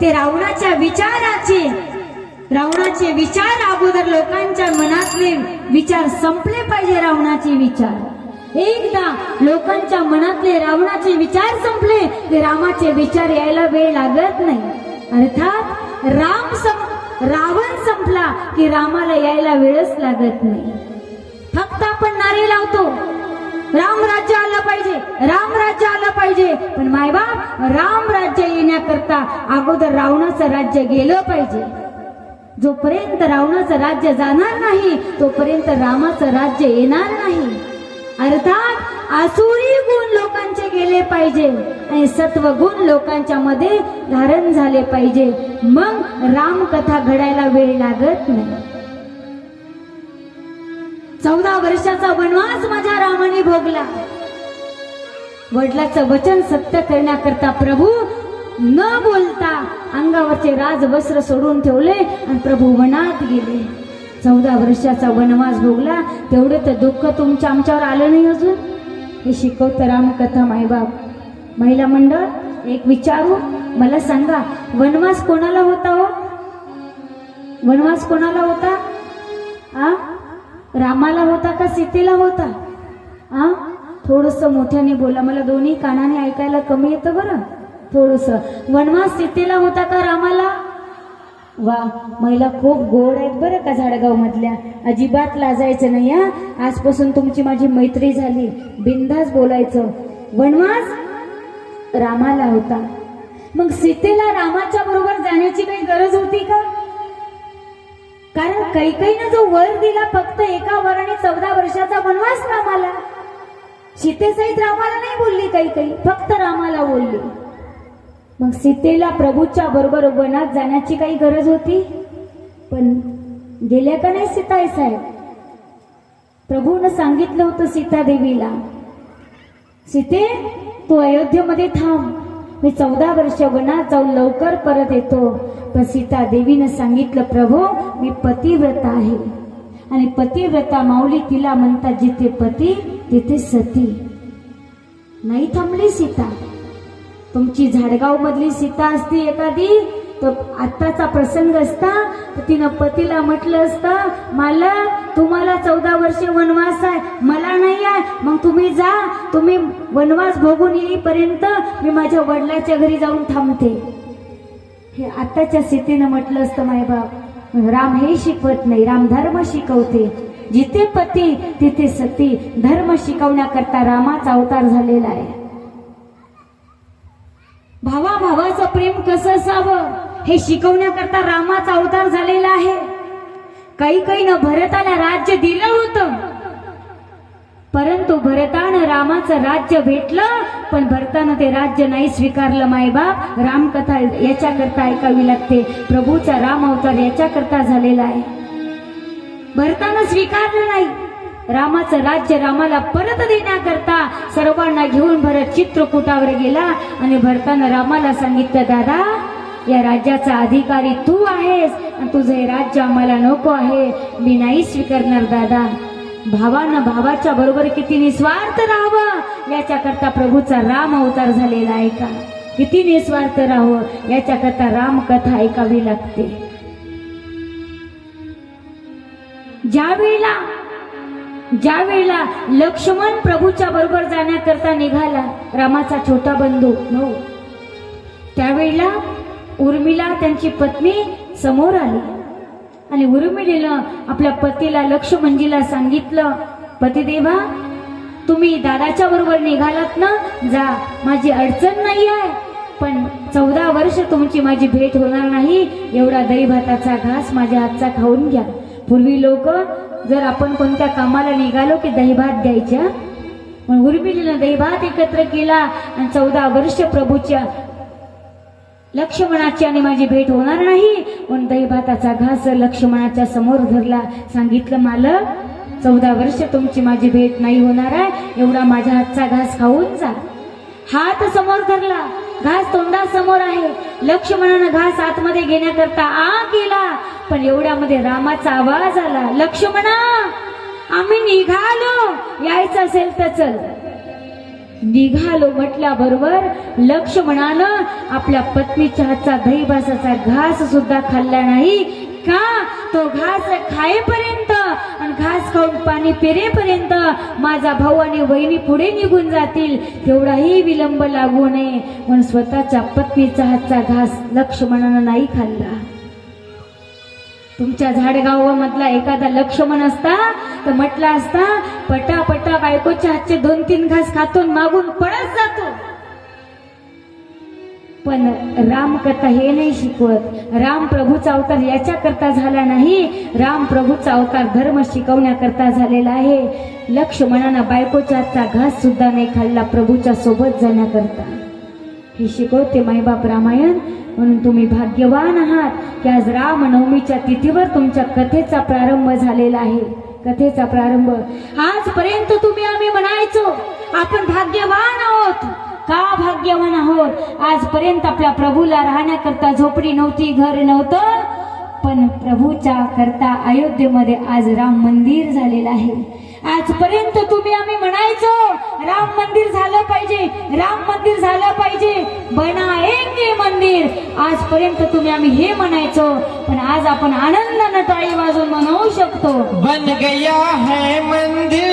ते रावणाच्या विचाराचे रावणाचे विचार अगोदर लोकांच्या मनातले विचार संपले पाहिजे रावणाचे विचार. एकदा लोकांच्या मनातले रावणाचे विचार संपले ते रामाचे विचार यायला वेळ लागत नाही. अर्थात राम संप रावण संपला की रामाला यायला वेळच लागत नाही. फक्त आपण नारे लावतो. राम राज्य आलं पाहिजे राम राज्य आलं पाहिजे. पण मायबाप राम राज्य येण्याकरता अगोदर रावणाचं राज्य गेलं पाहिजे. जोपर्यंत रावणाचं राज्य जाणार नाही तोपर्यंत रामाचं राज्य येणार नाही. अर्थात आसुरी गुण लोकांचे गेले पाहिजे आणि सत्व गुण लोकांच्या मध्ये धारण झाले पाहिजे. मग रामकथा घडायला वेळ लागत नाही. चौदा वर्षाचा वनवास माझ्या रामाने भोगला. वडिलाचं वचन सत्य करण्याकरता प्रभू न बोलता अंगावरचे राज वस्त्र सोडून ठेवले आणि प्रभू वनात गेले. चौदा वर्षाचा वनवास भोगला. तेवढे तर दुःख तुमच्या आमच्यावर आलं नाही अजून. हे शिकवतं रामकथा माईबाप महिला मंडळ एक विचारू? मला सांगा वनवास कोणाला होता हो? वनवास कोणाला होता? आ? रामाला होता का सीतेला होता? आ? थोडस मोठ्याने बोला. मला दोन्ही कानाने ऐकायला कमी येतं बरं. थोडस. वनवास सीतेला होता का रामाला? वा महिला खूप गोड आहेत बरं का झाडगाव मधल्या अजिबात लाजायचं नाही हा. आजपासून तुमची माझी मैत्री झाली. बिंदास बोलायचं. वनवास रामाला होता. मग सीतेला रामाच्या बरोबर जाण्याची काही गरज होती का? कारण कैकईनं जो वर दिला फक्त एका वराने चौदा वर्षाचा वनवास रामाला. सीतेसहित रामाला नाही बोलली कैकई फक्त रामाला बोलली. मग सीतेला प्रभूच्या बरोबर वनात जाण्याची काही गरज होती? पण गेल्या का नाही सीताई साहेब प्रभूनं सांगितलं होतं सीता देवीला सीते तू अयोध्येमध्ये थांब. मी चौदा वर्ष वनात जाऊन लवकर परत येतो. पण सीता देवीनं सांगितलं प्रभू मी पतिव्रत आहे. आणि पतिव्रता माऊली तिला म्हणतात जिथे पती तिथे सती. नाही थांबली सीता. तुमची झाडगाव मधली सीता असती एखादी? तर आत्ताचा प्रसंग असता तर तिनं पतीला म्हटलं असतं मला तुम्हाला चौदा वर्ष वनवास आहे मला नाही आहे मग तुम्ही जा तुम्ही वनवास भोगून येईपर्यंत मी माझ्या वडिलाच्या घरी जाऊन थांबते. हे आत्ताच्या स्थितीनं म्हटलं असतं मायबाप राम हे शिकवत नाही राम धर्म शिकवते. जिथे पती तिथे सती. धर्म शिकवण्याकरता रामाचा अवतार झालेला आहे. भावा भावाचं प्रेम कसं असावं? हे शिकवण्याकरता रामाचा अवतार झालेला आहे. काही काही न भरताला राज्य दिलं होतं. परंतु भरतानं रामाचं राज्य भेटलं पण भरतानं ते राज्य नाही स्वीकारलं मायबाप रामकथा याच्याकरता ऐकावी लागते. प्रभूचा राम अवतार याच्याकरता झालेला आहे. भरतानं स्वीकारलं नाही. रामाचं राज्य रामाला परत देण्याकरता सर्वांना घेऊन भरत चित्रकूटावर गेला आणि भरतानं रामाला सांगितलं दादा या राज्याचा अधिकारी तू आहेस आणि तुझं हे राज्य आम्हाला नको आहे. मी नाही स्वीकारणार दादा. भावानं भावाच्या बरोबर किती निस्वार्थ राहावं याच्याकरता प्रभूचा राम अवतार झालेला आहे का? किती निस्वार्थ राहावं याच्याकरता रामकथा ऐकावी लागते. ज्या वेळेला ज्या वेळेला लक्ष्मण प्रभूच्या बरोबर जाण्याकरता निघाला रामाचा छोटा बंधू no. त्यावेळेला उर्मिला त्यांची पत्नी समोर आली. आणि उर्मिलेनं आपल्या पतीला लक्ष्मणजीला सांगितलं पतिदेवा तुम्ही दादाच्या बरोबर निघालात ना? जा माझी अडचण नाही आहे पण चौदा वर्ष तुमची माझी भेट होणार नाही. एवढा दही भाताचा घास माझ्या हातचा खाऊन घ्या. पूर्वी लोक जर आपण कोणत्या कामाला निघालो की दहीभात द्यायच्या पण उर्मिलीनं दहीभात एकत्र केला आणि चौदा वर्ष प्रभूच्या लक्ष्मणाची आणि माझी भेट होणार नाही. पण दहीभाताचा घास लक्ष्मणाच्या समोर धरला. सांगितलं मालक चौदा वर्ष तुमची माझी भेट नाही होणार आहे. एवढा माझ्या हातचा घास खाऊन जा. हात समोर धरला. घास तोंडासमोर आहे. लक्ष्मणानं घास आतमध्ये घेण्याकरता आ केला. पण एवढ्यामध्ये रामाचा आवाज आला. लक्ष्मणा आम्ही निघालो. यायचं असेल तर चल. निघालो म्हटल्याबरोबर लक्ष्मणानं आपल्या पत्नीच्या हातचा दहीभासाचा घास सुद्धा खाल्ला नाही. का? तो घास खायपर्यंत आणि घास खाऊन पाणी पेरेपर्यंत माझा भाऊ आणि वहिनी पुढे निघून जातील तेवढाही विलंब लागू नये म्हणून स्वतःच्या पत्नीचा हातचा घास लक्ष्मणानं नाही खाल्ला. तुमच्या झाडगावामधला एखादा लक्ष्मण असता तर म्हटला असता पटा पटा बायकोच्या हातचे दोन तीन घास खातून मागून पळत जातो. पण राम करता हे नाही शिकवत. राम प्रभूचा अवतार याच्या करता झाला नाही. राम प्रभूचा अवतार धर्म शिकवण्याकरता झालेला आहे. लक्ष्मणानं बायकोच्या हातचा घास सुद्धा नाही खाल्ला प्रभूच्या सोबत जाण्याकरता. हे शिकवते मायबाप रामायण. म्हणून तुम्ही भाग्यवान आहात की आज रामनवमीच्या तिथीवर तुमच्या कथेचा प्रारंभ झालेला आहे. कथेचा प्रारंभ. आजपर्यंत तुम्ही आम्ही म्हणायचो आपण भाग्यवान आहोत. का भाग्यवान आहोत? आजपर्यंत आपल्या प्रभूला राहण्याकरता झोपडी नव्हती घर नव्हतं. पण प्रभूच्या करता अयोध्येमध्ये आज राम मंदिर झालेलं आहे. आजपर्यंत तुम्ही आम्ही म्हणायचो राम मंदिर झालं पाहिजे राम मंदिर झालं पाहिजे बनाएंगे मंदिर आजपर्यंत तुम्ही आम्ही हे म्हणायचो पण आज आपण आनंदानं टाळी वाजून म्हणू शकतो. बन गया है मंदिर